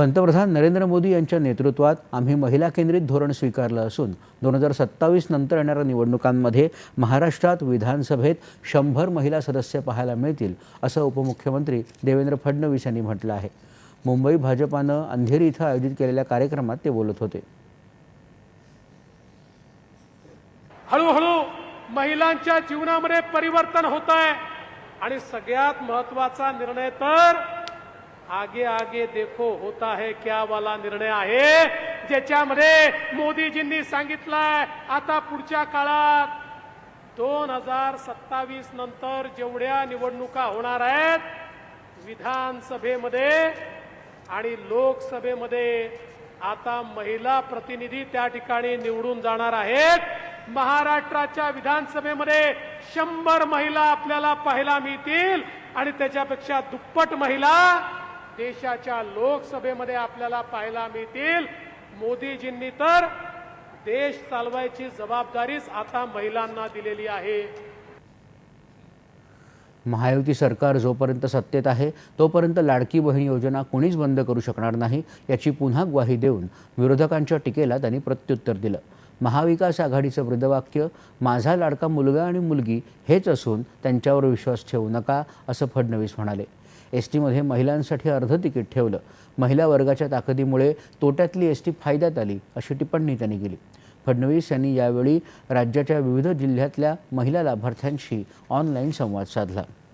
पंतप्रधान नरेंद्र मोदी यांच्या नेतृत्वात आम्ही महिला केंद्रित धोरण स्वीकारलं असून दोन हजार सत्तावीस नंतर येणाऱ्या निवडणुकांमध्ये महाराष्ट्रात विधानसभेत शंभर महिला सदस्य पाहायला मिळतील असं उपमुख्यमंत्री देवेंद्र फडणवीस यांनी म्हटलं आहे. मुंबई भाजपानं अंधेरी इथं आयोजित केलेल्या कार्यक्रमात ते बोलत होते. हळूहळू महिलांच्या जीवनामध्ये परिवर्तन होत आहे आणि सगळ्यात महत्त्वाचा निर्णय तर आगे आगे देखो होता है क्या वाला निर्णय आहे? ज्याच्यामध्ये मोदीजींनी सांगितलंय आता पुढच्या काळात दोन हजार सत्तावीस नंतर जेवढ्या निवडणुका होणार आहेत विधानसभेमध्ये आणि लोकसभेमध्ये आता महिला प्रतिनिधी त्या ठिकाणी निवडून जाणार आहेत. महाराष्ट्राच्या विधानसभेमध्ये शंभर महिला आपल्याला पाहायला मिळतील आणि त्याच्यापेक्षा दुप्पट महिला देशाच्या लोकसभेमध्ये आपल्याला पाहायला मिळतील. मोदीजींनी तर देश चालवायची जबाबदारीच आता महिलांना दिलेली आहे. महायुती सरकार जोपर्यंत सत्तेत आहे तोपर्यंत लाडकी बहीण योजना कुणीच बंद करू शकणार नाही याची पुन्हा ग्वाही देऊन विरोधकांच्या टीकेला त्यांनी प्रत्युत्तर दिलं. महाविकास आघाडीचं वृद्धवाक्य माझा लाडका मुलगा आणि मुलगी हेच असून त्यांच्यावर विश्वास ठेवू नका असं फडणवीस म्हणाले. एस टीमध्ये महिलांसाठी अर्ध तिकीट ठेवलं. महिला वर्गाच्या ताकदीमुळे तोट्यातली एस टी फायद्यात आली अशी टिप्पणी त्यांनी केली. फडणवीस यांनी यावेळी राज्याच्या विविध जिल्ह्यातल्या महिला लाभार्थ्यांशी ऑनलाईन संवाद साधला.